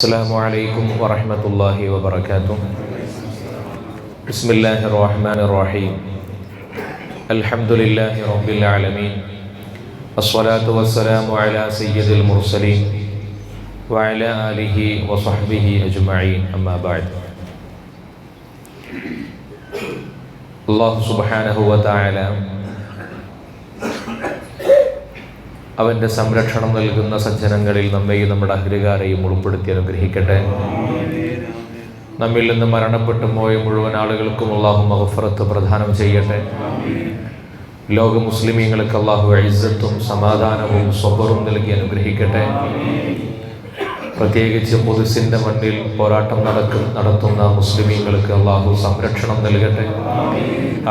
السلام عليكم ورحمة الله وبركاته. بسم الله الرحمن الرحيم. الحمد لله رب العالمين. الصلاة والسلام على سيد المرسلين وعلى آله وصحبه أجمعين. أما بعد. الله سبحانه وتعالى അവന്റെ സംരക്ഷണം നൽകുന്ന സജ്ജനങ്ങളിൽ നമ്മയും നമ്മുടെ അഗ്രകാരെയും ഉൾപ്പെടുത്തി അനുഗ്രഹിക്കട്ടെ. നമ്മിൽ നിന്ന് മരണപ്പെട്ടു പോയ മുഴുവൻ ആളുകൾക്കും അള്ളാഹു മഹഫറത്ത് പ്രധാനം ചെയ്യട്ടെ. ലോക മുസ്ലിമീങ്ങൾക്ക് അള്ളാഹു ഐസത്തും സമാധാനവും സ്വബറും നൽകി അനുഗ്രഹിക്കട്ടെ. പ്രത്യേകിച്ച് പൊതുസിന്റെ മണ്ണിൽ പോരാട്ടം നടക്കും നടത്തുന്ന മുസ്ലിമീങ്ങൾക്ക് അള്ളാഹു സംരക്ഷണം നൽകട്ടെ.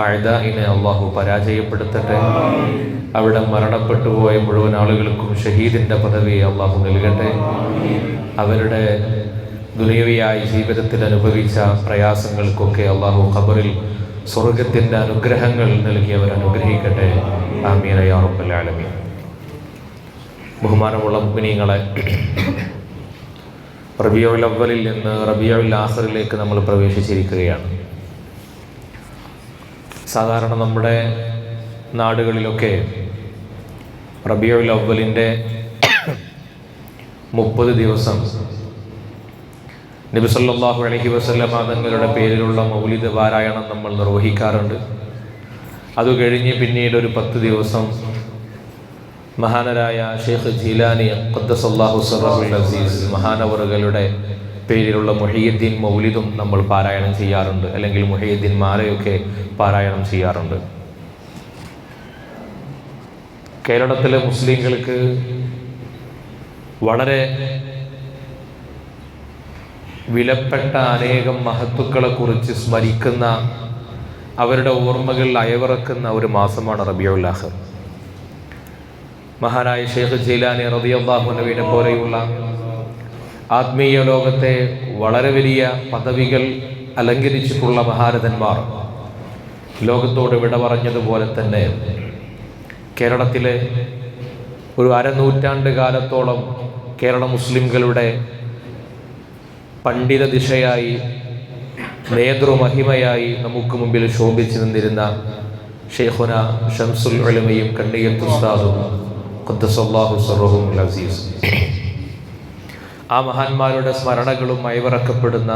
ആഴ്ദാഹിനെ അള്ളാഹു പരാജയപ്പെടുത്തട്ടെ. അവിടെ മരണപ്പെട്ടു പോയ മുഴുവൻ ആളുകൾക്കും ഷഹീദിന്റെ പദവി അള്ളാഹു നൽകട്ടെ. അവരുടെ ദുനിയവിയായി ജീവിതത്തിൽ അനുഭവിച്ച പ്രയാസങ്ങൾക്കൊക്കെ അള്ളാഹു ഖബറിൽ സ്വർഗത്തിന്റെ അനുഗ്രഹങ്ങൾ നൽകി അവർ അനുഗ്രഹിക്കട്ടെ ആമീനയാറുപ്പല്ലാലമി ബഹുമാനമുള്ള മുഗ്നീങ്ങളെ റബിയുൽ അവലിൽ നിന്ന് റബിയുൽ ആഹറിലേക്ക് നമ്മൾ പ്രവേശിച്ചിരിക്കുകയാണ്. സാധാരണ നമ്മുടെ നാടുകളിലൊക്കെ റബിയുൽ അവലിന്റെ മുപ്പത് ദിവസം നബിസല്ലാഹു അലഹി വസ്ലം തങ്ങളുടെ പേരിലുള്ള മൗലിദ് പാരായണം നമ്മൾ നിർവഹിക്കാറുണ്ട്. അത് കഴിഞ്ഞ് പിന്നീട് ഒരു പത്ത് ദിവസം മഹാനരായ ഷെയ്ഖ് ജീലാനി ഖദ്ദസല്ലാഹു സറബുൽ അസീസ് മഹാനവറുകളുടെ പേരിലുള്ള മുഹീദ്ദീൻ മൗലിദും നമ്മൾ പാരായണം ചെയ്യാറുണ്ട്. അല്ലെങ്കിൽ മുഹീദ്ദീൻ മാലയൊക്കെ പാരായണം ചെയ്യാറുണ്ട്. കേരളത്തിലെ മുസ്ലിങ്ങൾക്ക് വളരെ വിലപ്പെട്ട അനേകം മഹത്തുക്കളെക്കുറിച്ച് സ്മരിക്കുന്ന അവരുടെ ഓർമ്മകളിൽ അയവിറക്കുന്ന ഒരു മാസമാണ് റബിയുൽ മഹാനായ ഷെയ്ഖ് റളിയല്ലാഹു റതിയല്ലാഹുനവിനെ പോലെയുള്ള ആത്മീയ ലോകത്തെ വളരെ വലിയ പദവികൾ അലങ്കരിച്ചിട്ടുള്ള മഹാരഥന്മാർ ലോകത്തോട് വിട പറഞ്ഞതുപോലെ തന്നെ കേരളത്തിലെ ഒരു അരനൂറ്റാണ്ട് കാലത്തോളം കേരള മുസ്ലിംകളുടെ പണ്ഡിത ദിശയായി നേതൃമഹിമയായി നമുക്ക് മുമ്പിൽ ശോഭിച്ചു നിന്നിരുന്ന ഷെയ്ഖുന ഷംസുൽ ഉലമയും കണ്ണിയത്ത് ഉസ്താദും ഖുദ്ദസല്ലാഹു സറഹും അസീസ് ആ മഹാന്മാരുടെ സ്മരണകളും അയവിറക്കപ്പെടുന്ന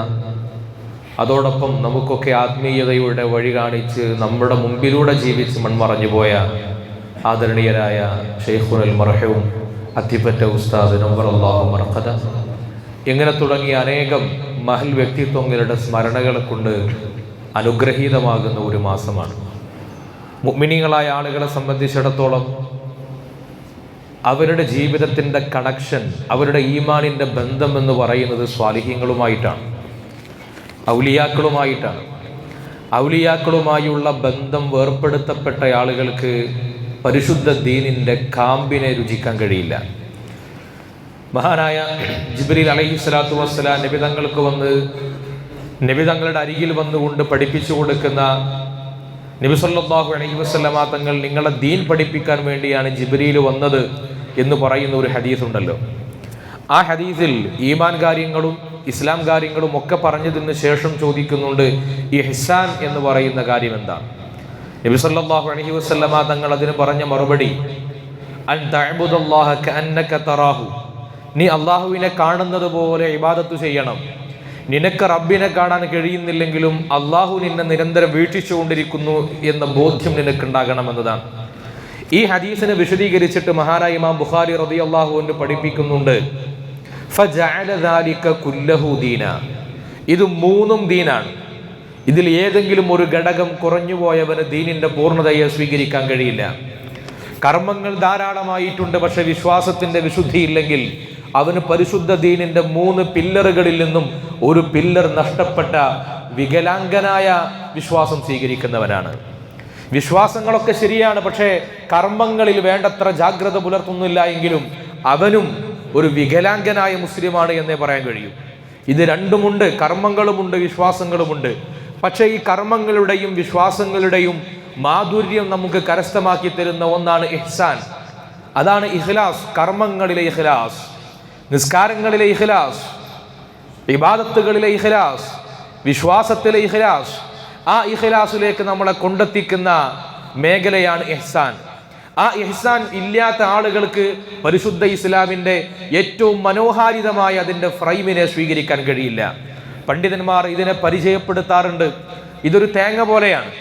അതോടൊപ്പം നമുക്കൊക്കെ ആത്മീയതയുടെ വഴി കാണിച്ച് നമ്മുടെ മുമ്പിലൂടെ ജീവിച്ച് മൺമറഞ്ഞു പോയ ആദരണീയരായ ഷെയ്ഖുൽ മർഹവും അത്തിപ്പറ്റ ഉസ്താദ് നമ്പർ അള്ളാഹു മർഹദ ഇങ്ങനെ തുടങ്ങിയ അനേകം മഹൽ വ്യക്തിത്വങ്ങളുടെ സ്മരണകളെ കൊണ്ട് അനുഗ്രഹീതമാകുന്ന ഒരു മാസമാണ്. മുഗ്മിനികളായ ആളുകളെ സംബന്ധിച്ചിടത്തോളം അവരുടെ ജീവിതത്തിന്റെ കണക്ഷൻ അവരുടെ ഈമാനിന്റെ ബന്ധം എന്ന് പറയുന്നത് സ്വാലിഹ്യങ്ങളുമായിട്ടാണ് ഔലിയാക്കളുമായിട്ടാണ്. ഔലിയാക്കളുമായുള്ള ബന്ധം വേർപ്പെടുത്തപ്പെട്ട ആളുകൾക്ക് പരിശുദ്ധ ദീനിന്റെ കാമ്പിനെ രുചിക്കാൻ കഴിയില്ല. മഹാനായ ജിബ്രീൽ അലഹി സ്വലാത്തു വസ്സലാം നിബിതങ്ങൾക്ക് വന്ന് നിബിതങ്ങളുടെ അരികിൽ വന്നുകൊണ്ട് പഠിപ്പിച്ചു കൊടുക്കുന്ന നബി അലഹി അലൈഹി വസ്ലമ തങ്ങൾ നിങ്ങളെ ദീൻ പഠിപ്പിക്കാൻ വേണ്ടിയാണ് ജിബ്രീൽ വന്നത്. എന്ന് പറയുന്ന ഒരു ഹദീസ് ഉണ്ടല്ലോ ആ ഹദീസിൽ ഈമാൻ കാര്യങ്ങളും ഇസ്ലാം കാര്യങ്ങളും ഒക്കെ പറഞ്ഞതിന് ശേഷം ചോദിക്കുന്നുണ്ട് ഈ ഹിസാൻ എന്ന് പറയുന്ന കാര്യം എന്താ? നബി സല്ലല്ലാഹു അലൈഹി വസല്ലമ തങ്ങൾ അതിന് പറഞ്ഞ മറുപടി അൻ തറാഹു. നീ അള്ളാഹുവിനെ കാണുന്നത് പോലെ ഇബാദത്ത് ചെയ്യണം. നിനക്ക് റബ്ബിനെ കാണാൻ കഴിയുന്നില്ലെങ്കിലും അള്ളാഹു നിന്നെ നിരന്തരം വീക്ഷിച്ചുകൊണ്ടിരിക്കുന്നു എന്ന ബോധ്യം നിനക്കുണ്ടാകണമെന്നതാണ്. ഈ ഹദീസിനെ വിശദീകരിച്ചിട്ട് മഹാനായ ഇമാം ബുഖാരി റതി അള്ളാഹുവിന് പഠിപ്പിക്കുന്നുണ്ട്. ഇത് മൂന്നും ദീനാണ്. ഇതിൽ ഏതെങ്കിലും ഒരു ഘടകം കുറഞ്ഞുപോയവന് ദീനിന്റെ പൂർണതയെ സ്വീകരിക്കാൻ കഴിയില്ല. കർമ്മങ്ങൾ ധാരാളമായിട്ടുണ്ട് പക്ഷെ വിശ്വാസത്തിന്റെ വിശുദ്ധി ഇല്ലെങ്കിൽ അവന് പരിശുദ്ധ ദീനിന്റെ മൂന്ന് പില്ലറുകളിൽ നിന്നും ഒരു പില്ലർ നഷ്ടപ്പെട്ട വികലാംഗനായ വിശ്വാസം സ്വീകരിക്കുന്നവനാണ്. വിശ്വാസങ്ങളൊക്കെ ശരിയാണ് പക്ഷേ കർമ്മങ്ങളിൽ വേണ്ടത്ര ജാഗ്രത പുലർത്തുന്നില്ല എങ്കിലും അവനും ഒരു വികലാംഗനായ മുസ്ലിമാണ് എന്നേ പറയാൻ കഴിയൂ. ഇത് രണ്ടുമുണ്ട് കർമ്മങ്ങളുമുണ്ട് വിശ്വാസങ്ങളുമുണ്ട്. പക്ഷേ ഈ കർമ്മങ്ങളുടെയും വിശ്വാസങ്ങളുടെയും മാധുര്യം നമുക്ക് കരസ്ഥമാക്കി തരുന്ന ഒന്നാണ് ഇഹ്സാൻ. അതാണ് ഇഖ്ലാസ് കർമ്മങ്ങളിലെ ഇഖ്ലാസ് നിസ്കാരങ്ങളിലെ ഇഖ്ലാസ് ഇബാദത്തുകളിലെ ഇഖ്ലാസ് വിശ്വാസത്തിലെ ഇഖ്ലാസ് ആ ഇഖ്ലാസിലേക്ക് നമ്മളെ കൊണ്ടെത്തിക്കുന്ന മേഖലയാണ് എഹ്സാൻ ആ ഇഹ്സാൻ ഇല്ലാത്ത ആളുകൾക്ക് പരിശുദ്ധ ഇസ്ലാമിന്റെ ഏറ്റവും മനോഹാരിതമായ അതിന്റെ ഫ്രെയിമിനെ സ്വീകരിക്കാൻ കഴിയില്ല. പണ്ഡിതന്മാർ ഇതിനെ പരിചയപ്പെടുത്താറുണ്ട്. ഇതൊരു തേങ്ങ പോലെയാണ്.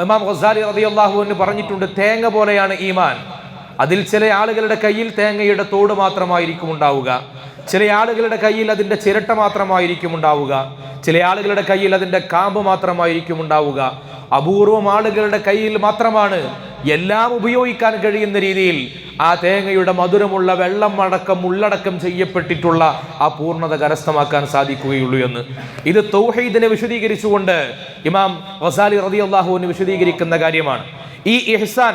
ഇമാം പറഞ്ഞിട്ടുണ്ട് തേങ്ങ പോലെയാണ് ഈമാൻ. അതിൽ ചില ആളുകളുടെ കയ്യിൽ തേങ്ങയുടെ തോട് മാത്രമായിരിക്കും ഉണ്ടാവുക. ചില ആളുകളുടെ കയ്യിൽ അതിന്റെ ചിരട്ട മാത്രമായിരിക്കും ഉണ്ടാവുക. ചില ആളുകളുടെ കയ്യിൽ അതിന്റെ കാമ്പ് മാത്രമായിരിക്കും ഉണ്ടാവുക. അപൂർവം ആളുകളുടെ കയ്യിൽ മാത്രമാണ് എല്ലാം ഉപയോഗിക്കാൻ കഴിയുന്ന രീതിയിൽ ആ തേങ്ങയുടെ മധുരമുള്ള വെള്ളം അടക്കം ഉള്ളടക്കം ചെയ്യപ്പെട്ടിട്ടുള്ള ആ പൂർണത കരസ്ഥമാക്കാൻ സാധിക്കുകയുള്ളൂ എന്ന്. ഇത് തൗഹീദിനെ വിശദീകരിച്ചുകൊണ്ട് ഇമാം വസാലി റതി അള്ളാഹുവിന് വിശദീകരിക്കുന്ന കാര്യമാണ്. ഈ ഇഹ്സാൻ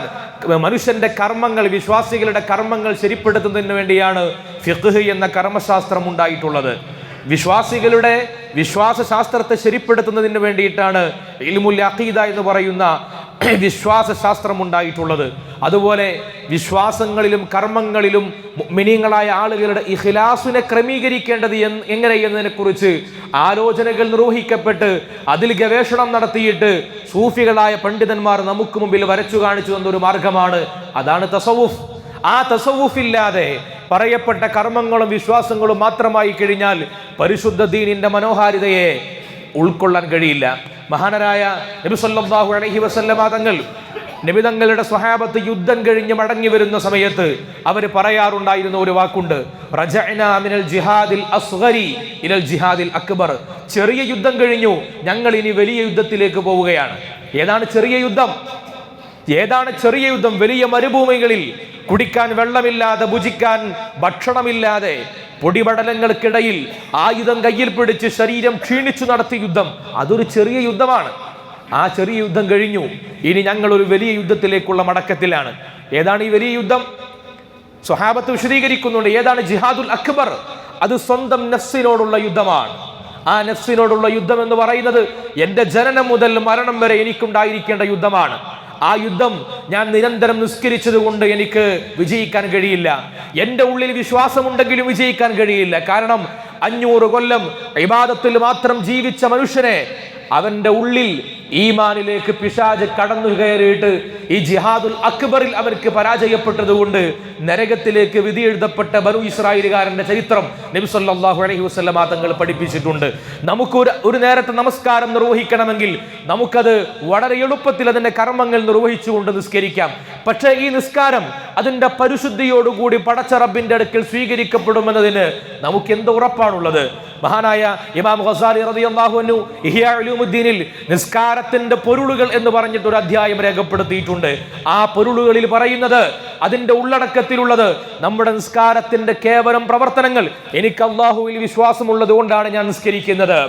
മനുഷ്യന്റെ കർമ്മങ്ങൾ വിശ്വാസികളുടെ കർമ്മങ്ങൾ ശരിപ്പെടുത്തുന്നതിന് വേണ്ടിയാണ് ഫിഖ് എന്ന കർമ്മശാസ്ത്രം ഉണ്ടായിട്ടുള്ളത്. വിശ്വാസികളുടെ വിശ്വാസ ശാസ്ത്രത്തെ ശരിപ്പെടുത്തുന്നതിന് വേണ്ടിയിട്ടാണ് ഇൽമുൽ അഖീദ എന്ന് പറയുന്ന വിശ്വാസ ശാസ്ത്രം ഉണ്ടായിട്ടുള്ളത് അതുപോലെ വിശ്വാസങ്ങളിലും കർമ്മങ്ങളിലും മിനിങ്ങളായ ആളുകളുടെ ഇഖിലാസിനെ ക്രമീകരിക്കേണ്ടത് എങ്ങനെ എന്നതിനെ കുറിച്ച് ആലോചനകൾ നിർവഹിക്കപ്പെട്ട് അതിൽ ഗവേഷണം നടത്തിയിട്ട് സൂഫികളായ പണ്ഡിതന്മാർ നമുക്ക് മുമ്പിൽ വരച്ചു കാണിച്ചു തന്ന ഒരു മാർഗമാണ്. അതാണ് തസവുഫ് ആ തസവൂഫില്ലാതെ പറയപ്പെട്ട കർമ്മങ്ങളും വിശ്വാസങ്ങളും മാത്രമായി കഴിഞ്ഞാൽ പരിശുദ്ധ ദീനിന്റെ മനോഹാരിതയെ ഉൾക്കൊള്ളാൻ കഴിയില്ല. മഹാനരായ നബി അലഹി വസല്ലമ തങ്ങൾ നിബിതങ്ങളുടെ സ്വഹാബത്ത് യുദ്ധം കഴിഞ്ഞ് മടങ്ങി വരുന്ന സമയത്ത് അവർ പറയാറുണ്ടായിരുന്ന ഒരു വാക്കുണ്ട് മിനൽ ജിഹാദിൽ അസ്ഗരി ജിഹാദിൽ അക്ബർ. ചെറിയ യുദ്ധം കഴിഞ്ഞു ഞങ്ങൾ ഇനി വലിയ യുദ്ധത്തിലേക്ക് പോവുകയാണ്. ഏതാണ് ചെറിയ യുദ്ധം? ഏതാണ് ചെറിയ യുദ്ധം വലിയ മരുഭൂമികളിൽ? കുടിക്കാൻ വെള്ളമില്ലാതെ ഭുജിക്കാൻ ഭക്ഷണമില്ലാതെ പൊടിപടലങ്ങൾക്കിടയിൽ ആയുധം കയ്യിൽ പിടിച്ച് ശരീരം ക്ഷീണിച്ചു നടത്തിയ യുദ്ധം അതൊരു ചെറിയ യുദ്ധമാണ്. ആ ചെറിയ യുദ്ധം കഴിഞ്ഞു. ഇനി ഞങ്ങൾ ഒരു വലിയ യുദ്ധത്തിലേക്കുള്ള മടക്കത്തിലാണ്. ഏതാണ് ഈ വലിയ യുദ്ധം? സ്വഹാബത്ത് വിശദീകരിക്കുന്നുണ്ട്. ഏതാണ് ജിഹാദുൽ അക്ബർ? അത് സ്വന്തം നഫ്സിനോടുള്ള യുദ്ധമാണ്. ആ നഫ്സിനോടുള്ള യുദ്ധം എന്ന് പറയുന്നത് എന്റെ ജനനം മുതൽ മരണം വരെ എനിക്കുണ്ടായിരിക്കേണ്ട യുദ്ധമാണ്. ആ യുദ്ധം ഞാൻ നിരന്തരം നിസ്കരിച്ചത് കൊണ്ട് എനിക്ക് വിജയിക്കാൻ കഴിയില്ല. എന്റെ ഉള്ളിൽ വിശ്വാസമുണ്ടെങ്കിലും വിജയിക്കാൻ കഴിയില്ല. കാരണം അഞ്ഞൂറ് കൊല്ലം ഇബാദത്തിൽ മാത്രം ജീവിച്ച മനുഷ്യനെ അവന്റെ ഉള്ളിൽ ഈമാനിലേക്ക് പിശാജ് കടന്നു കയറിയിട്ട് ഈ ജിഹാദുൽ അക്ബറിൽ അവർക്ക് പരാജയപ്പെട്ടതുകൊണ്ട് നരകത്തിലേക്ക് വിധി എഴുതപ്പെട്ട ബനു ഇസ്രായേലുകാരന്റെ ചരിത്രം നബി സല്ലല്ലാഹു അലൈഹി വസല്ലമ തങ്ങൾ പഠിപ്പിച്ചിട്ടുണ്ട്. നമുക്ക് ഒരു ഒരു നേരത്തെ നമസ്കാരം നിർവഹിക്കണമെങ്കിൽ നമുക്കത് വളരെ എളുപ്പത്തിൽ അതിന്റെ കർമ്മങ്ങൾ നിർവഹിച്ചുകൊണ്ട് നിസ്കരിക്കാം. പക്ഷേ ഈ നിസ്കാരം അതിന്റെ പരിശുദ്ധിയോടുകൂടി പടച്ച റബ്ബിന്റെ അടുക്കൽ സ്വീകരിക്കപ്പെടുമെന്നതിന് നമുക്ക് എന്ത് ഉറപ്പാണുള്ളത്? മഹാനായ ഇമാം ഖസാലി റളിയല്ലാഹു അൻഹു ഇഹ്യാ ഉലൂമുദ്ദീനിൽ നിസ്കാരത്തിന്റെ പൊരുളുകൾ എന്ന് പറഞ്ഞിട്ട് ഒരു അധ്യായം രേഖപ്പെടുത്തിയിട്ടുണ്ട്. ആ പൊരുളുകളിൽ പറയുന്നത് അതിന്റെ ഉള്ളടക്കത്തിലുള്ളത് നമ്മുടെ നിസ്കാരത്തിന്റെ കേവലം പ്രവർത്തനങ്ങൾ. എനിക്ക് അള്ളാഹുവിൽ വിശ്വാസമുള്ളത് കൊണ്ടാണ് ഞാൻ നിസ്കരിക്കുന്നത്.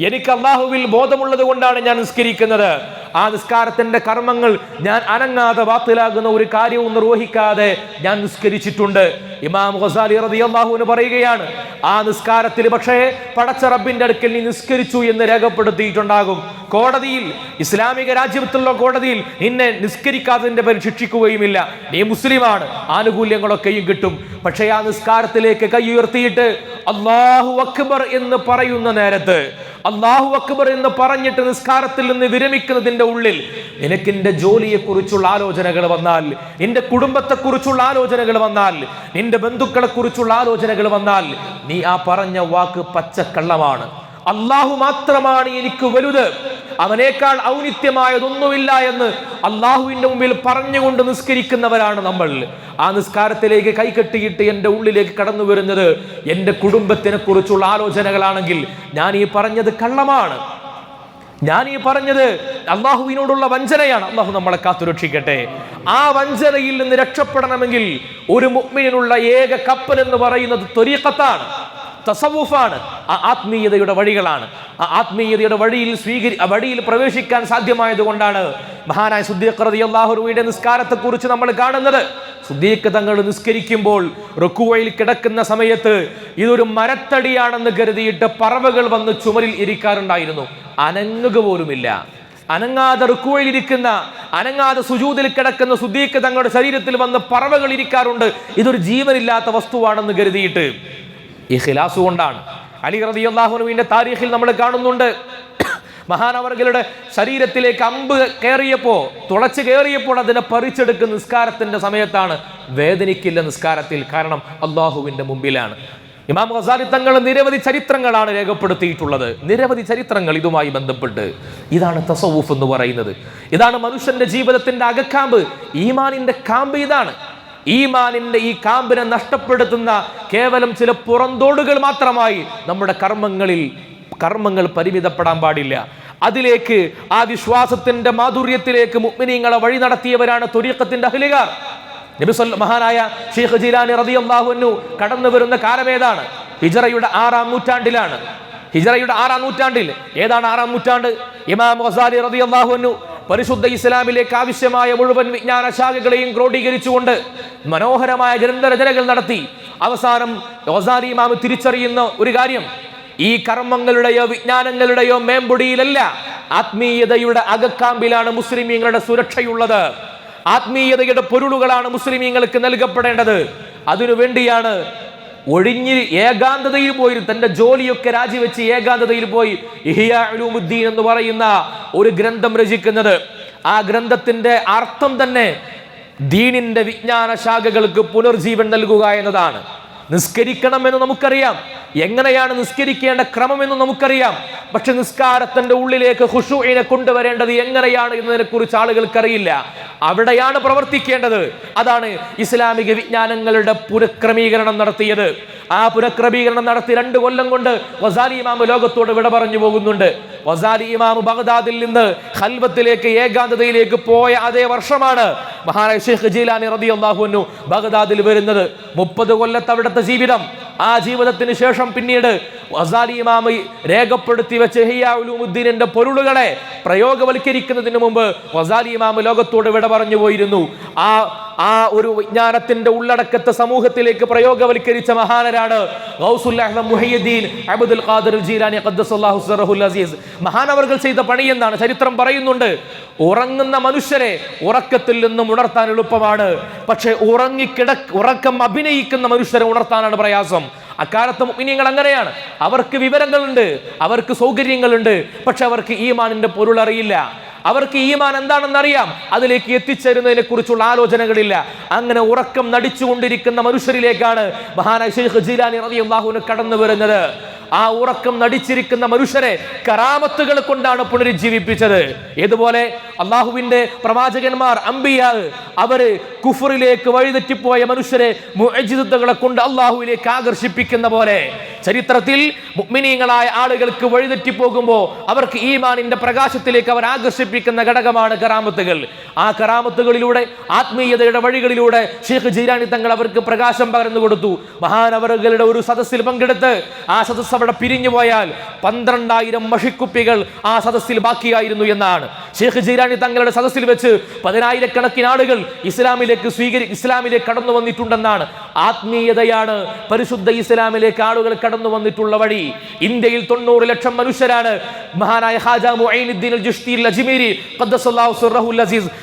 എനിക്ക് അള്ളാഹുവിൽ ബോധമുള്ളത് കൊണ്ടാണ് ഞാൻ നിസ്കരിക്കുന്നത്. ആ നിസ്കാരത്തിന്റെ കർമ്മങ്ങൾ ഞാൻ അനങ്ങാതെ വാത്തിലാകുന്ന ഒരു കാര്യവും നിർവഹിക്കാതെ ഞാൻ നിസ്കരിച്ചിട്ടുണ്ട്. ഇമാം ഖസാലി റളിയല്ലാഹുവിന് പറയുകയാണ് ആ നിസ്കാരത്തിൽ പക്ഷേ പടച്ച റബ്ബിന്റെ അടുക്കൽ നീ നിസ്കരിച്ചു എന്ന് രേഖപ്പെടുത്തിയിട്ടുണ്ടാകും. കോടതിയിൽ ഇസ്ലാമിക രാജ്യത്തുള്ള കോടതിയിൽ നിന്നെ നിസ്കരിക്കാത്തതിന്റെ പേരിൽ ശിക്ഷിക്കുകയുമില്ല. നീ മുസ്ലിമാണ് ആനുകൂല്യങ്ങളൊക്കെയും കിട്ടും. പക്ഷേ ആ നിസ്കാരത്തിലേക്ക് കൈ ഉയർത്തിയിട്ട് അള്ളാഹു അക്ബർ എന്ന് പറയുന്ന നേരത്ത് അള്ളാഹു അക്ബർ എന്ന് പറഞ്ഞിട്ട് നിസ്കാരത്തിൽ നിന്ന് വിരമിക്കുന്നതിന്റെ ഉള്ളിൽ നിനക്ക് നിന്റെ ജോലിയെക്കുറിച്ചുള്ള ആലോചനകൾ വന്നാൽ എന്റെ കുടുംബത്തെക്കുറിച്ചുള്ള ആലോചനകൾ വന്നാൽ നിന്റെ ബന്ധുക്കളെക്കുറിച്ചുള്ള ആലോചനകൾ വന്നാൽ നീ ആ പറഞ്ഞ വാക്ക് പച്ചക്കള്ളമാണ്. അള്ളാഹു മാത്രമാണ് എനിക്ക് വലുത്. അവനേക്കാൾ ഔന്നിത്യമായതൊന്നുമില്ല എന്ന് അള്ളാഹുവിന്റെ മുമ്പിൽ പറഞ്ഞുകൊണ്ട് നിസ്കരിക്കുന്നവരാണ് നമ്മൾ. ആ നിസ്കാരത്തിലേക്ക് കൈകെട്ടിയിട്ട് എന്റെ ഉള്ളിലേക്ക് കടന്നു വരുന്നത് എന്റെ കുടുംബത്തിനെ കുറിച്ചുള്ള ആലോചനകളാണെങ്കിൽ ഞാൻ ഈ പറഞ്ഞത് കള്ളമാണ്. ഞാൻ ഈ പറഞ്ഞത് അള്ളാഹുവിനോടുള്ള വഞ്ചനയാണ്. അള്ളാഹു നമ്മളെ കാത്തുരക്ഷിക്കട്ടെ ആ വഞ്ചനയിൽ നിന്ന് രക്ഷപ്പെടണമെങ്കിൽ ഒരു മുഗ്മിനുള്ള ഏക കപ്പൽ എന്ന് പറയുന്നത് ത്വരീഖത്താണ് തസവുഫാണ് ആത്മീയതയുടെ വഴികളാണ്. ആ ആത്മീയതയുടെ വഴിയിൽ സ്വീകരി വഴിയിൽ പ്രവേശിക്കാൻ സാധ്യമായത് കൊണ്ടാണ് മഹാനായ സുദ്ദീഖ് അള്ളാഹുറുവിയുടെ നിസ്കാരത്തെ കുറിച്ച് നമ്മൾ കാണുന്നത്. സുദ്ദീഖ് തങ്ങൾ നിസ്കരിക്കുമ്പോൾ റുക്കുവയിൽ കിടക്കുന്ന സമയത്ത് ഇതൊരു മരത്തടിയാണെന്ന് കരുതിയിട്ട് പറവകൾ വന്ന് ചുമരിൽ ഇരിക്കാറുണ്ടായിരുന്നു. അനങ്ങുക പോലുമില്ല. അനങ്ങാതെ റുക്കുവയിലിരിക്കുന്ന അനങ്ങാതെ സുജൂതിൽ കിടക്കുന്ന സുദ്ദീഖ് തങ്ങളുടെ ശരീരത്തിൽ വന്ന് പറവകൾ ഇരിക്കാറുണ്ട്. ഇതൊരു ജീവനില്ലാത്ത വസ്തുവാണെന്ന് കരുതിയിട്ട് ഈ ഖിലാസ് കൊണ്ടാണ് അലി റതി അള്ളാഹുനുവിന്റെ താരീഖിൽ നമ്മൾ കാണുന്നുണ്ട്. മഹാനവർഗളുടെ ശരീരത്തിലേക്ക് അമ്പ് കയറിയപ്പോ തുളച്ച് കയറിയപ്പോൾ അതിനെ പറിച്ചെടുക്കുന്ന നിസ്കാരത്തിന്റെ സമയത്താണ്. വേദനിക്കില്ല നിസ്കാരത്തിൽ കാരണം അള്ളാഹുവിന്റെ മുമ്പിലാണ്. ഇമാം ഖസാലി തങ്ങൾ നിരവധി ചരിത്രങ്ങളാണ് രേഖപ്പെടുത്തിയിട്ടുള്ളത്. നിരവധി ചരിത്രങ്ങൾ ഇതുമായി ബന്ധപ്പെട്ട്. ഇതാണ് തസവൂഫ് എന്ന് പറയുന്നത്. ഇതാണ് മനുഷ്യന്റെ ജീവിതത്തിന്റെ അകക്കാമ്പ്. ഈമാനിന്റെ കാമ്പ് ഇതാണ്. ഈമാനിന്റെ ഈ കാമ്പിനെ നഷ്ടപ്പെടുത്തുന്ന കേവലം ചില പുറന്തോടുകൾ മാത്രമായി നമ്മുടെ കർമ്മങ്ങളിൽ കർമ്മങ്ങൾ പരിമിതപ്പെടാൻ പാടില്ല. അതിലേക്ക് ആ വിശ്വാസത്തിന്റെ മാധുര്യത്തിലേക്ക് മുഗ്മിനീങ്ങളെ വഴി നടത്തിയവരാണ് തുരീക്കത്തിന്റെ അഹ്ലികാർ നബി സല്ല മഹാനായ ഷെയ്ഖ് ജീലാനി റളിയല്ലാഹു അൻഹു കടന്നു വരുന്ന കാലമേതാണ് ഹിജറയുടെ ആറാം നൂറ്റാണ്ടിലാണ്. ഹിജറയുടെ ആറാം നൂറ്റാണ്ടിൽ ഏതാണ് ആറാം നൂറ്റാണ്ട്? ഇമാം ഗസാലി റളിയല്ലാഹു അൻഹു പരിശുദ്ധ ഇസ്ലാമിലേക്ക് ആവശ്യമായ മുഴുവൻ വിജ്ഞാന ശാഖകളെയും ക്രോഡീകരിച്ചുകൊണ്ട് മനോഹരമായ ഗ്രന്ഥരചനകൾ നടത്തി. അവസാനം റോസാരി ഇമാം തിരിച്ചറിയുന്ന ഒരു കാര്യം. ഈ കർമ്മങ്ങളുടെയോ വിജ്ഞാനങ്ങളുടെയോ മേമ്പൊടിയിലല്ല ആത്മീയതയുടെ അകക്കാമ്പിലാണ് മുസ്ലിമീങ്ങളുടെ സുരക്ഷയുള്ളത്. ആത്മീയതയുടെ പൊരുളുകളാണ് മുസ്ലിമീങ്ങൾക്ക് നൽകപ്പെടേണ്ടത്. അതിനു വേണ്ടിയാണ് ഒഴിഞ്ഞ് ഏകാന്തതയിൽ പോയി തന്റെ ജോലിയൊക്കെ രാജിവെച്ച് ഏകാന്തതയിൽ പോയി. ഇഹിയാലുദ്ദീൻ എന്ന് പറയുന്ന ഒരു ഗ്രന്ഥം രചിക്കുന്നത്. ആ ഗ്രന്ഥത്തിന്റെ അർത്ഥം തന്നെ ദീനിന്റെ വിജ്ഞാന ശാഖകൾക്ക് പുനർജീവൻ നൽകുക എന്നതാണ്. നിസ്കരിക്കണമെന്ന് നമുക്കറിയാം. എങ്ങനെയാണ് നിസ്കരിക്കേണ്ട ക്രമമെന്ന് നമുക്കറിയാം. പക്ഷെ നിസ്കാരത്തിന്റെ ഉള്ളിലേക്ക് ഹുഷുവിനെ കൊണ്ടുവരേണ്ടത് എങ്ങനെയാണ് എന്നതിനെ കുറിച്ച് ആളുകൾക്കറിയില്ല. അവിടെയാണ് പ്രവർത്തിക്കേണ്ടത്. അതാണ് ഇസ്ലാമിക വിജ്ഞാനങ്ങളുടെ പുനഃക്രമീകരണം നടത്തിയത്. ആ പുനഃക്രമീകരണം നടത്തി രണ്ട് കൊല്ലം കൊണ്ട് വസാലി ഇമാമ് ലോകത്തോട് വിട പറഞ്ഞു പോകുന്നുണ്ട്. വസാലി ഇമാമു ബഗ്ദാദിൽ നിന്ന് ഹൽവത്തിലേക്ക് ഏകാന്തതയിലേക്ക് പോയ അതേ വർഷമാണ് മഹാനായ ഷെയ്ഖ് ജീലാനി റളിയല്ലാഹു അൻഹു ബഗ്ദാദിൽ വരുന്നത്. മുപ്പത് കൊല്ലത്തെ അവിടുത്തെ ജീവിതം. ആ ജീവിതത്തിന് ശേഷം പിന്നീട് വസാലി ഇമാമി രേഖപ്പെടുത്തി വെച്ച ഇഹ്യാ ഉലൂമുദ്ദീനിന്റെ പൊരുളുകളെ പ്രയോഗവൽക്കരിക്കുന്നതിന് മുമ്പ് വസാലി ഇമാമ് ലോകത്തോട് വിട പറഞ്ഞു പോയിരുന്നു. ആ ആ ഒരു വിജ്ഞാനത്തിന്റെ ഉള്ളടക്കത്തെ സമൂഹത്തിലേക്ക് പ്രയോഗവൽക്കരിച്ച മഹാനരാണ് ഗൗസുൽ അഹ്മദ് മുഹയ്യദ്ദീൻ അബ്ദുൽ ഖാദിർ ജീലാനി സിറഹുൽ അസീസ്. മഹാനവർകൾ ചെയ്ത പണി എന്താണ്? ചരിത്രം പറയുന്നുണ്ട്. ഉറങ്ങുന്ന മനുഷ്യരെ ഉറക്കത്തിൽ നിന്നും ഉണർത്താൻ എളുപ്പമാണ്. പക്ഷെ ഉറങ്ങിക്കിട ഉറക്കം അഭിനയിക്കുന്ന മനുഷ്യരെ ഉണർത്താനാണ് പ്രയാസം. അക്കാലത്ത് മുഅ്മിനീങ്ങൾ അങ്ങനെയാണ്. അവർക്ക് വിവരങ്ങളുണ്ട് അവർക്ക് സൗകര്യങ്ങളുണ്ട്. പക്ഷെ അവർക്ക് ഈമാനിന്റെ പൊരുൾ അറിയില്ല. അവർക്ക് ഈമാൻ എന്താണെന്ന് അറിയാം അതിലേക്ക് എത്തിച്ചേരുന്നതിനെ കുറിച്ചുള്ള ആലോചനകളില്ല. അങ്ങനെ ഉറക്കം നടിച്ചുകൊണ്ടിരിക്കുന്ന മനുഷ്യരിലേക്കാണ് മഹാനായ ഷെയ്ഖ് ജീലാനി റളിയല്ലാഹുവിന് കടന്നു വരുന്നത് ആ ഉറക്കം നടിച്ചിരിക്കുന്ന മനുഷ്യരെ കറാമത്തുകൾ കൊണ്ടാണ് പുനരുജ്ജീവിപ്പിച്ചത്. ഇതുപോലെ അള്ളാഹുവിന്റെ പ്രവാചകന്മാർ അമ്പിയാ അവർ കുഫറിലേക്ക് വഴിതെറ്റിപ്പോയ മനുഷ്യരെ മുഅജിദുകളെ കൊണ്ട് അള്ളാഹുവിലേക്ക് ആകർഷിപ്പിക്കുന്ന പോലെ ചരിത്രത്തിൽ മുഗ്മിനീങ്ങളായ ആളുകൾക്ക് വഴിതെറ്റിപ്പോകുമ്പോൾ അവർക്ക് ഈമാനിന്റെ പ്രകാശത്തിലേക്ക് അവർ ആകർഷിപ്പിക്കുന്ന ഘടകമാണ് കറാമത്തുകൾ. ആ കറാമത്തുകളിലൂടെ ആത്മീയതയുടെ വഴികളിലൂടെ ഷെയ്ഖ് ജീരാനി തങ്ങൾ അവർക്ക് പ്രകാശം പകർന്നു കൊടുത്തു. മഹാനവറുകളുടെ ഒരു സദസ്സിൽ പങ്കെടുത്ത് ആ സദസ്സ് അവിടെ പിരിഞ്ഞു പോയാൽ പന്ത്രണ്ടായിരം മഷിക്കുപ്പികൾ ആ സദസ്സിൽ ബാക്കിയായിരുന്നു എന്നാണ്. ഷെയ്ഖ് ജീരാനി തങ്ങളുടെ സദസ്സിൽ വെച്ച് പതിനായിരക്കണക്കിന് ആളുകൾ ഇസ്ലാമിലേക്ക് സ്വീകരി ഇസ്ലാമിലേക്ക് കടന്നു വന്നിട്ടുണ്ടെന്നാണ്. ആത്മീയതയാണ്. പരിശുദ്ധ ഇസ്ലാമിലേക്ക് ആളുകൾ കടന്നു വന്നിട്ടുള്ള വഴി. ഇന്ത്യയിൽ തൊണ്ണൂറ് ലക്ഷം മനുഷ്യരാണ്. മഹാനായ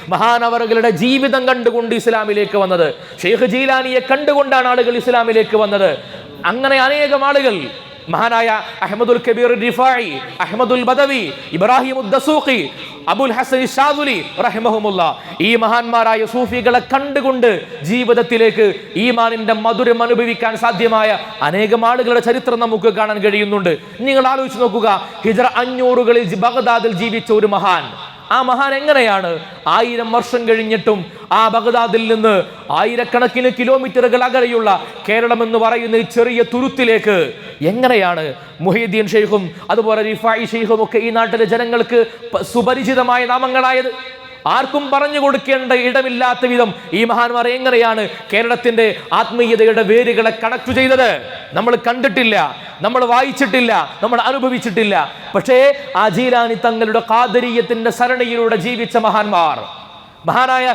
മഹാനവറുകളുടെ ജീവിതം കണ്ടുകൊണ്ട് ഇസ്ലാമിലേക്ക് വന്നത്. ഷെയ്ഖ് ജീലാനിയെ കണ്ടുകൊണ്ടാണ് ആളുകൾ ഇസ്ലാമിലേക്ക് വന്നത്. അങ്ങനെ അനേകം ആളുകൾ മഹാനായ അഹമ്മദുൽ കബീർ റിഫായി അഹമ്മദുൽ ബദവി ഇബ്രാഹിം ഉദ്ദസൂഖി അബുൽ ഹസൻ ഷാദുലി റഹ്മഹുമുല്ല. ഈ മഹാന്മാരായ സൂഫികളെ കണ്ടുകൊണ്ട് ജീവിതത്തിലേക്ക് ഈമാനിന്റെ മധുരം അനുഭവിക്കാൻ സാധ്യമായ അനേകം ആളുകളുടെ ചരിത്രം നമുക്ക് കാണാൻ കഴിയുന്നുണ്ട്. നിങ്ങൾ ആലോചിച്ച് നോക്കുക ഹിജറ അഞ്ഞൂറുകളിൽ ബഗ്ദാദിൽ ജീവിച്ച ഒരു മഹാൻ ആ മഹാൻ എങ്ങനെയാണ് ആയിരം വർഷം കഴിഞ്ഞിട്ടും ആ ബഗ്ദാദിൽ നിന്ന് ആയിരക്കണക്കിന് കിലോമീറ്ററുകൾ അകലെയുള്ള കേരളം എന്ന് പറയുന്ന ഈ ചെറിയ തുരുത്തിലേക്ക് എങ്ങനെയാണ് മുഹീദ്ദീൻ ഷെയ്ഖും അതുപോലെ റിഫായി ഷെയ്ഖും ഒക്കെ ഈ നാട്ടിലെ ജനങ്ങൾക്ക് സുപരിചിതമായ നാമങ്ങളായത്? ആർക്കും പറഞ്ഞു കൊടുക്കേണ്ട ഇടമില്ലാത്ത വിധം ഈ മഹാന്മാർ എങ്ങനെയാണ് കേരളത്തിന്റെ ആത്മീയതയുടെ വേരുകളെ കണക്ട് ചെയ്തത്? നമ്മൾ കണ്ടിട്ടില്ല നമ്മൾ വായിച്ചിട്ടില്ല നമ്മൾ അനുഭവിച്ചിട്ടില്ല. പക്ഷേ ആ ജീലാനി തങ്ങളുടെ കാതരീയത്തിന്റെ സരണിയിലൂടെ ജീവിച്ച മഹാന്മാർ മഹാനായ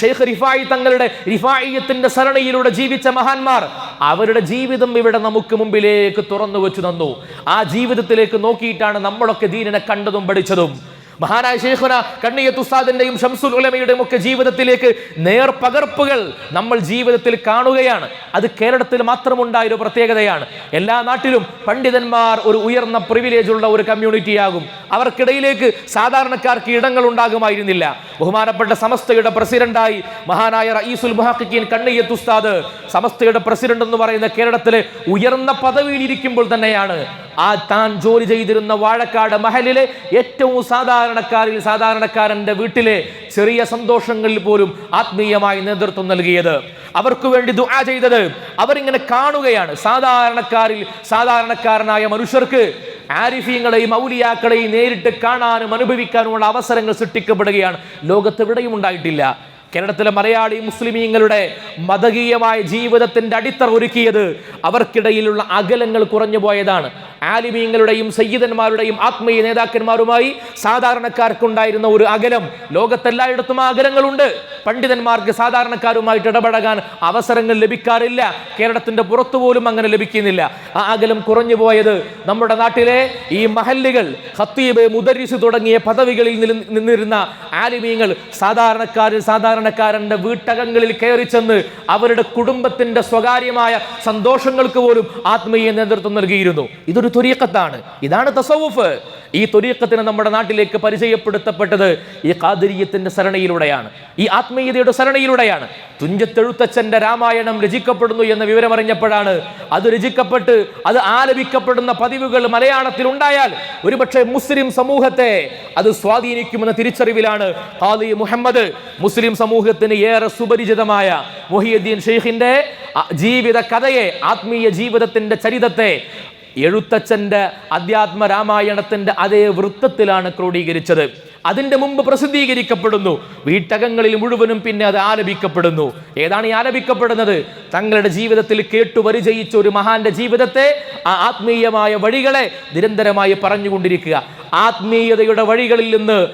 ഷെയ്ഖ് റിഫായി തങ്ങളുടെ റിഫായിയത്തിന്റെ സരണിയിലൂടെ ജീവിച്ച മഹാന്മാർ അവരുടെ ജീവിതം ഇവിടെ നമുക്ക് മുമ്പിലേക്ക് തുറന്നു വെച്ചു തന്നു. ആ ജീവിതത്തിലേക്ക് നോക്കിയിട്ടാണ് നമ്മളൊക്കെ ദീനിനെ കണ്ടതും പഠിച്ചതും. മഹാനായ ശേഖുന കണ്ണിയത്ത് ഉസ്താദിന്റെയും ഷംസുൽ ഉലമയുടെയും ഒക്കെ ജീവിതത്തിലേക്ക് നേർ പകർപ്പുകൾ നമ്മൾ ജീവിതത്തിൽ കാണുകയാണ്. അത് കേരളത്തിൽ മാത്രമുണ്ടായ ഒരു പ്രത്യേകതയാണ്. എല്ലാ നാട്ടിലും പണ്ഡിതന്മാർ ഒരു ഉയർന്ന പ്രിവിലേജ് ഉള്ള ഒരു കമ്മ്യൂണിറ്റി ആകും. അവർക്കിടയിലേക്ക് സാധാരണക്കാർക്ക് ഇടങ്ങൾ ഉണ്ടാകുമായിരുന്നില്ല. ബഹുമാനപ്പെട്ട സമസ്തയുടെ പ്രസിഡന്റായി മഹാനായ റയീസുൽ മുഹാഖിൻ കണ്ണിയത്ത് ഉസ്താദ് സമസ്തയുടെ പ്രസിഡന്റ് എന്ന് പറയുന്ന കേരളത്തിലെ ഉയർന്ന പദവിയിൽ ഇരിക്കുമ്പോൾ തന്നെയാണ് ആ താൻ ജോലി ചെയ്തിരുന്ന വാഴക്കാട് മഹലിലെ ഏറ്റവും സാധാരണക്കാരിൽ സാധാരണക്കാരന്റെ വീട്ടിലെ ചെറിയ സന്തോഷങ്ങളിൽ പോലും ആത്മീയമായി നേതൃത്വം നൽകിയത്. അവർക്ക് വേണ്ടി ദുആ ചെയ്തത് അവരിങ്ങനെ കാണുകയാണ്. സാധാരണക്കാരിൽ സാധാരണക്കാരനായ മനുഷ്യർക്ക് ആരിഫീങ്ങളെയും ഔലിയാക്കളെയും നേരിട്ട് കാണാനും അനുഭവിക്കാനുമുള്ള അവസരങ്ങൾ സൃഷ്ടിക്കപ്പെടുകയാണ്. ലോകത്തെവിടെയും ഉണ്ടായിട്ടില്ല. കേരളത്തിലെ മലയാളി മുസ്ലിമീങ്ങളുടെ മതകീയമായ ജീവിതത്തിന്റെ അടിത്തറ ഒരുക്കിയത് അവർക്കിടയിലുള്ള അകലങ്ങൾ കുറഞ്ഞു പോയതാണ് ആലിമീങ്ങളുടെയും സയ്യിദന്മാരുടെയും ആത്മീയ നേതാക്കന്മാരുമായി സാധാരണക്കാർക്കുണ്ടായിരുന്ന ഒരു അകലം. ലോകത്തെല്ലായിടത്തും അകലങ്ങളുണ്ട് പണ്ഡിതന്മാർക്ക് സാധാരണക്കാരുമായിട്ട് ഇടപഴകാൻ അവസരങ്ങൾ ലഭിക്കാറില്ല. കേരളത്തിന്റെ പുറത്തു പോലും അങ്ങനെ ലഭിക്കുന്നില്ല. ആ അകലം കുറഞ്ഞു പോയത് നമ്മുടെ നാട്ടിലെ ഈ മഹല്ലുകൾ ഹത്തീബ് മുദരിസ് തുടങ്ങിയ പദവികളിൽ നിന്നിരുന്ന ആലിമീങ്ങൾ സാധാരണക്കാരിൽ സാധാരണക്കാരന്റെ വീട്ടകങ്ങളിൽ കയറി ചെന്ന് അവരുടെ കുടുംബത്തിന്റെ സ്വകാര്യമായ സന്തോഷങ്ങൾക്ക് പോലും ആത്മീയ നേതൃത്വം നൽകിയിരുന്നു. ഇതൊരു തൊരീക്കത്താണ് ഇതാണ് തസവുഫ്. ഈ തുരീക്കത്തിന് നമ്മുടെ നാട്ടിലേക്ക് പരിചയപ്പെടുത്തപ്പെട്ടത് ഈ കാതിരിയത്തിന്റെ സരണിയിലൂടെയാണ്. ഈ ആത്മീയതയുടെ സരണിയിലൂടെയാണ്. തുഞ്ചത്തെഴുത്തച്ഛന്റെ രാമായണം രചിക്കപ്പെടുന്നു എന്ന വിവരമറിഞ്ഞപ്പോഴാണ് അത് രചിക്കപ്പെട്ട് അത് ആലപിക്കപ്പെടുന്ന പതിവുകൾ മലയാളത്തിൽ ഉണ്ടായാൽ ഒരുപക്ഷെ മുസ്ലിം സമൂഹത്തെ അത് സ്വാധീനിക്കുമെന്ന തിരിച്ചറിവിലാണ് ഖാദി മുഹമ്മദ്. മുസ്ലിം സമൂഹത്തിന് ഏറെ സുപരിചിതമായ മുഹിയുദ്ദീൻ ഷെയ്ഖിന്റെ ജീവിത കഥയെ ആത്മീയ ജീവിതത്തിന്റെ ചരിതത്തെ എഴുത്തച്ഛന്റെ അധ്യാത്മ രാമായണത്തിന്റെ അതേ വൃത്തത്തിലാണ് ക്രോഡീകരിച്ചത്. അതിന്റെ മുമ്പ് പ്രസിദ്ധീകരിക്കപ്പെടുന്നു. വീട്ടകങ്ങളിൽ മുഴുവനും പിന്നെ അത് ആലപിക്കപ്പെടുന്നു. ഏതാണ് ഈ ആലപിക്കപ്പെടുന്നത്? തങ്ങളുടെ ജീവിതത്തിൽ കേട്ടു പരിചയിച്ച ഒരു മഹാന്റെ ജീവിതത്തെ ആ ആത്മീയമായ വഴികളെ നിരന്തരമായി പറഞ്ഞുകൊണ്ടിരിക്കുക. ആത്മീയതയുടെ വഴികളിൽ നിന്ന്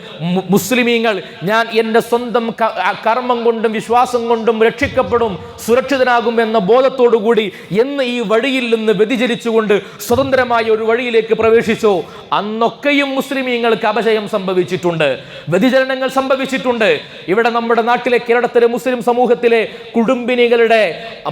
മുസ്ലിമീങ്ങൾ ഞാൻ എന്റെ സ്വന്തം കർമ്മം കൊണ്ടും വിശ്വാസം കൊണ്ടും രക്ഷിക്കപ്പെടും സുരക്ഷിതനാകും എന്ന ബോധത്തോടുകൂടി എന്ന് ഈ വഴിയിൽ നിന്ന് വ്യതിചരിച്ചുകൊണ്ട് സ്വതന്ത്രമായ ഒരു വഴിയിലേക്ക് പ്രവേശിച്ചോ. അന്നൊക്കെയും മുസ്ലിമീങ്ങൾക്ക് അപജയം സംഭവിച്ചിട്ടുണ്ട്. വ്യതിചലനങ്ങൾ സംഭവിച്ചിട്ടുണ്ട്. ഇവിടെ നമ്മുടെ നാട്ടിലെ കേരളത്തിലെ മുസ്ലിം സമൂഹത്തിലെ കുടുംബിനികളുടെ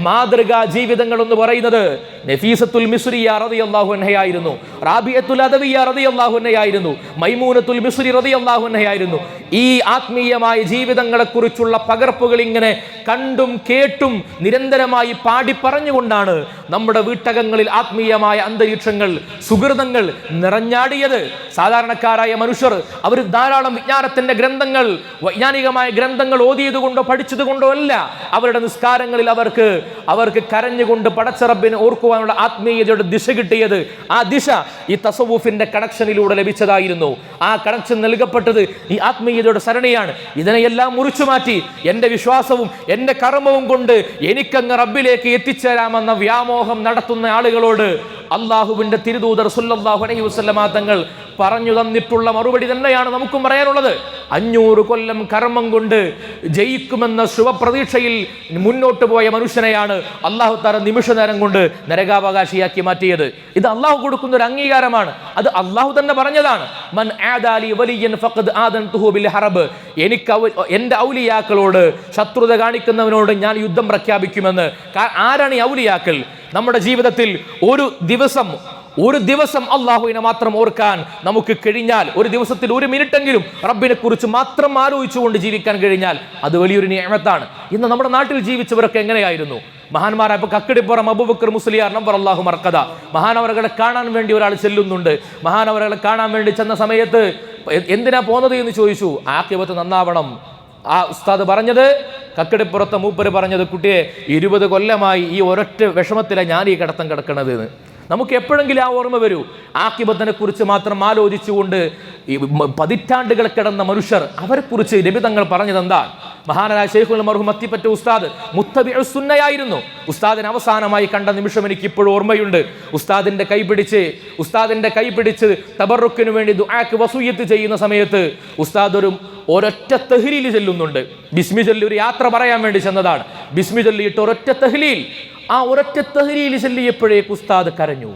മാതൃകാ ജീവിതങ്ങൾ എന്ന് പറയുന്നത് നഫീസത്തുൽ മിസ്രിയ റളിയല്ലാഹു അൻഹയായിരുന്നു റാബിയത്തുൽ അദവിയ റളിയല്ലാഹു അൻഹയായിരുന്നു മൈമൂനത്തുൽ മിസ്രി റളിയല്ലാഹു അൻഹയായിരുന്നു. ഈ ആത്മീയമായ ജീവിതങ്ങളെക്കുറിച്ചുള്ള പകർപ്പുകൾ ഇങ്ങനെ കണ്ടും കേട്ടും നിരന്തരമായി പാടി പറഞ്ഞുകൊണ്ടാണ് നമ്മുടെ വീട്ടകങ്ങളിൽ ആത്മീയമായ അന്തരീക്ഷങ്ങൾ സുഹൃതങ്ങൾ നിറഞ്ഞാടിയത്. സാധാരണക്കാരായ മനുഷ്യർ അവർ ധാരാളം വിജ്ഞാനത്തിന്റെ ഗ്രന്ഥങ്ങൾ വൈജ്ഞാനികമായ ഗ്രന്ഥങ്ങൾ ഓതിയത് കൊണ്ടോ പഠിച്ചത് കൊണ്ടോ അല്ല. അവരുടെ നിസ്കാരങ്ങളിൽ അവർക്ക് അവർക്ക് കരഞ്ഞുകൊണ്ട് പടച്ചറബിനെ ഓർക്കുവാനുള്ള ആത്മീയതയുടെ ദിശ കിട്ടിയത് ആ ദിശ ഈ തസവൂഫിന്റെ കണക്ഷനിലൂടെ ലഭിച്ചതായിരുന്നു. ആ കണക്ഷൻ നൽകപ്പെട്ടത് ഈ ആത്മീയതയുടെ സരണിയാണ്. ഇതിനെയെല്ലാം മുറിച്ചു മാറ്റി എന്റെ വിശ്വാസവും എന്റെ കർമ്മവും കൊണ്ട് എനിക്കങ്ങ് റബ്ബിലേക്ക് എത്തിച്ചേരാമെന്ന വ്യാമോഹം നടത്തുന്ന ആളുകളോട് അള്ളാഹുവിന്റെ തിരുദൂതർ സുല്ലാഹു അലൈഹി വസല്ലമ തങ്ങൾ പറഞ്ഞു തന്നിട്ടുള്ള മറുപടി തന്നെയാണ് നമുക്കും പറയാനുള്ളത്. അഞ്ഞൂറ് കൊല്ലം കർമ്മം കൊണ്ട് ജയിക്കുമെന്ന ശുഭപ്രതീക്ഷയിൽ മുന്നോട്ട് പോയ മനുഷ്യനെയാണ് അള്ളാഹു താര നിമിഷ നേരം കൊണ്ട് നരകാവകാശിയാക്കി മാറ്റിയത്. ഇത് അള്ളാഹു കൊടുക്കുന്ന ഒരു അംഗീകാരമാണ്. അത് അള്ളാഹു തന്നെ പറഞ്ഞതാണ്. മൻ ആദാലി ഫഖദ് ആദൻ ഹറബ്. എനിക്ക് എന്റെ ഔലിയാക്കളോട് ശത്രുത കാണിക്കുന്നവനോട് ഞാൻ യുദ്ധം പ്രഖ്യാപിക്കുമെന്ന്. ആരാണ് ഈ ഔലിയാക്കൾ? നമ്മുടെ ജീവിതത്തിൽ ഒരു ദിവസം ഒരു ദിവസം അള്ളാഹുവിനെ മാത്രം ഓർക്കാൻ നമുക്ക് കഴിഞ്ഞാൽ ഒരു ദിവസത്തിൽ ഒരു മിനിറ്റെങ്കിലും റബ്ബിനെ കുറിച്ച് മാത്രം ആലോചിച്ചുകൊണ്ട് ജീവിക്കാൻ കഴിഞ്ഞാൽ അത് വലിയൊരു നിയമത്താണ്. ഇന്ന് നമ്മുടെ നാട്ടിൽ ജീവിച്ചവരൊക്കെ എങ്ങനെയായിരുന്നു? മഹാന്മാരായ കക്കടിപ്പുറം അബുബക്കർ മുസ്ലിയാർ നമ്പർ അള്ളാഹു മറക്കഥ മഹാനവരകളെ കാണാൻ വേണ്ടി ഒരാൾ ചെല്ലുന്നുണ്ട്. മഹാനവരകളെ കാണാൻ വേണ്ടി ചെന്ന സമയത്ത് എന്തിനാ പോന്നത് എന്ന് ചോദിച്ചു. ആക്കിയവത്ത് നന്നാവണം. ആ ഉസ്താദ് പറഞ്ഞത് കക്കടിപ്പുറത്തെ മൂപ്പര് പറഞ്ഞത് കുട്ടിയെ ഇരുപത് കൊല്ലമായി ഈ ഒരൊറ്റ വിഷമത്തിലാണ് ഞാൻ ഈ കിടത്തം കിടക്കണത് എന്ന് നമുക്ക് എപ്പോഴെങ്കിലും ആ ഓർമ്മ വരൂ. ആക്കിബത്തിനെ കുറിച്ച് മാത്രം ആലോചിച്ചുകൊണ്ട് ഈ പതിറ്റാണ്ടുകൾ കിടന്ന മനുഷ്യർ അവരെക്കുറിച്ച് നബി തങ്ങൾ പറഞ്ഞത് എന്താണ് മഹാനായ ഷെയ്ഖുൽ മർഹു മത്തിപ്പറ്റ ഉസ്താദ് മുത്തബി സുന്നയായിരുന്നു. ഉസ്താദിന് അവസാനമായി കണ്ട നിമിഷം എനിക്ക് ഇപ്പോഴും ഓർമ്മയുണ്ട്. ഉസ്താദിന്റെ കൈ പിടിച്ച് ഉസ്താദിന്റെ കൈ പിടിച്ച് തബറുക്കിനു വേണ്ടി ദുആക്ക് വസൂയത്ത് ചെയ്യുന്ന സമയത്ത് ഉസ്താദ് ഒരു ഒരൊറ്റ തെഹ്ലീൽ ചെല്ലുന്നുണ്ട്. ബിസ്മി ചൊല്ലി ഒരു യാത്ര പറയാൻ വേണ്ടി ചെന്നതാണ്. ബിസ്മി ചൊല്ലിയിട്ട് ഒരൊറ്റ തെഹ്ലീൽ ആ ഒരൊറ്റ തെഹ്ലീൽ ചൊല്ലിയപ്പോഴേക്ക് ഉസ്താദ് കരഞ്ഞു.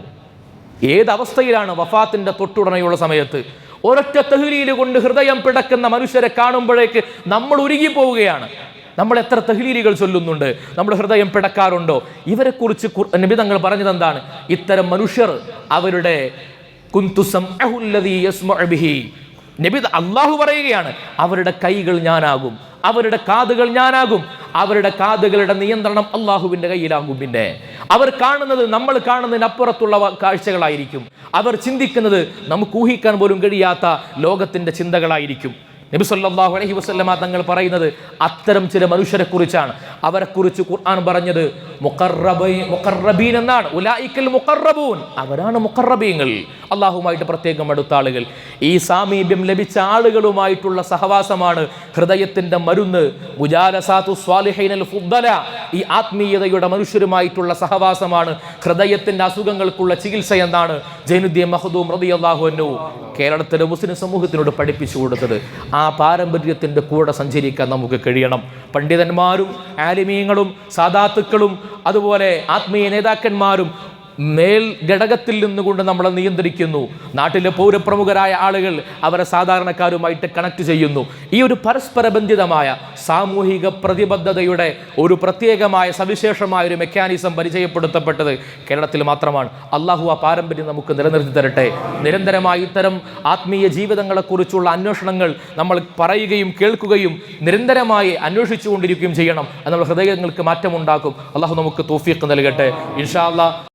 ഏതവസ്ഥയിലാണ് വഫാത്തിന്റെ തൊട്ടുടനെയുള്ള സമയത്ത്? ഒരൊറ്റ തെഹ്ലീൽ കൊണ്ട് ഹൃദയം പിടക്കുന്ന മനുഷ്യരെ കാണുമ്പോഴേക്ക് നമ്മൾ ഉരുകി പോവുകയാണ് നമ്മൾ എത്ര തെഹ്ലീലുകൾ ചൊല്ലുന്നുണ്ട്? നമ്മുടെ ഹൃദയം പിടക്കാറുണ്ടോ? ഇവരെക്കുറിച്ച് നിബിതങ്ങൾ നബി തങ്ങൾ പറഞ്ഞത് എന്താണ് ഇത്തരം മനുഷ്യർ അവരുടെ കുന്തുസം. നബി അള്ളാഹു പറയുകയാണ് അവരുടെ കൈകൾ ഞാനാകും അവരുടെ കാതുകൾ ഞാനാകും അവരുടെ കാതുകളുടെ നിയന്ത്രണം അള്ളാഹുവിന്റെ കയ്യിലാകും പിന്നെ. അവർ കാണുന്നത് നമ്മൾ കാണുന്നതിനപ്പുറത്തുള്ള കാഴ്ചകളായിരിക്കും. അവർ ചിന്തിക്കുന്നത് നമുക്ക് ഊഹിക്കാൻ പോലും കഴിയാത്ത ലോകത്തിന്റെ ചിന്തകളായിരിക്കും. നബി സല്ലല്ലാഹു അലൈഹി വസല്ലമ തങ്ങൾ പറയുന്നത് അത്തരം ചില മനുഷ്യരെ കുറിച്ചാണ് അവരെ കുറിച്ച് ഖുർആൻ പറഞ്ഞത് മുഖർറബീൻ എന്നാണ് ഉലായിക്കൽ മുഖർറബൂൻ. അവരാണ് മുഖർറബീങ്ങൾ. അള്ളാഹുമായിട്ട് പ്രത്യേകം അടുത്ത ആളുകൾ ഈ സാമീപ്യം ലഭിച്ച ആളുകളുമായിട്ടുള്ള സഹവാസമാണ് ഹൃദയത്തിന്റെ മരുന്ന് മുജാലസാത്തു സ്വാലിഹൈനൽ ഫുദ്ദല. ഈ ആത്മീയതയുടെ മനുഷ്യരുമായിട്ടുള്ള സഹവാസമാണ് ഹൃദയത്തിന്റെ അസുഖങ്ങൾക്കുള്ള ചികിത്സ എന്നാണ് ജൈനുദ്ദീൻ മഹദൂം അൻഹു കേരളത്തിലെ മുസ്ലിം സമൂഹത്തിനോട് പഠിപ്പിച്ചു കൊടുത്തത്. ആ പാരമ്പര്യത്തിന്റെ കൂടെ സഞ്ചരിക്കാൻ നമുക്ക് കഴിയണം. പണ്ഡിതന്മാരും ആലിമീങ്ങളും സാദാത്തുക്കളും അതുപോലെ ആത്മീയ നേതാക്കന്മാരും മേൽ ഘടകത്തിൽ നിന്നുകൊണ്ട് നമ്മളെ നിയന്ത്രിക്കുന്നു. നാട്ടിലെ പൗരപ്രമുഖരായ ആളുകൾ അവരെ സാധാരണക്കാരുമായിട്ട് കണക്ട് ചെയ്യുന്നു. ഈ ഒരു പരസ്പര ബന്ധിതമായ സാമൂഹിക പ്രതിബദ്ധതയുടെ ഒരു പ്രത്യേകമായ സവിശേഷമായ ഒരു മെക്കാനിസം പരിചയപ്പെടുത്തപ്പെട്ടത് കേരളത്തിൽ മാത്രമാണ്. അള്ളാഹു ആ പാരമ്പര്യം നമുക്ക് നിലനിർത്തി തരട്ടെ. നിരന്തരമായി ഇത്തരം ആത്മീയ ജീവിതങ്ങളെക്കുറിച്ചുള്ള അന്വേഷണങ്ങൾ നമ്മൾ പറയുകയും കേൾക്കുകയും നിരന്തരമായി അന്വേഷിച്ചുകൊണ്ടിരിക്കുകയും ചെയ്യണം. അത് നമ്മൾ ഹൃദയങ്ങൾക്ക് മാറ്റമുണ്ടാക്കും. അള്ളാഹു നമുക്ക് തോഫിയൊക്കെ നൽകട്ടെ. ഇൻഷാ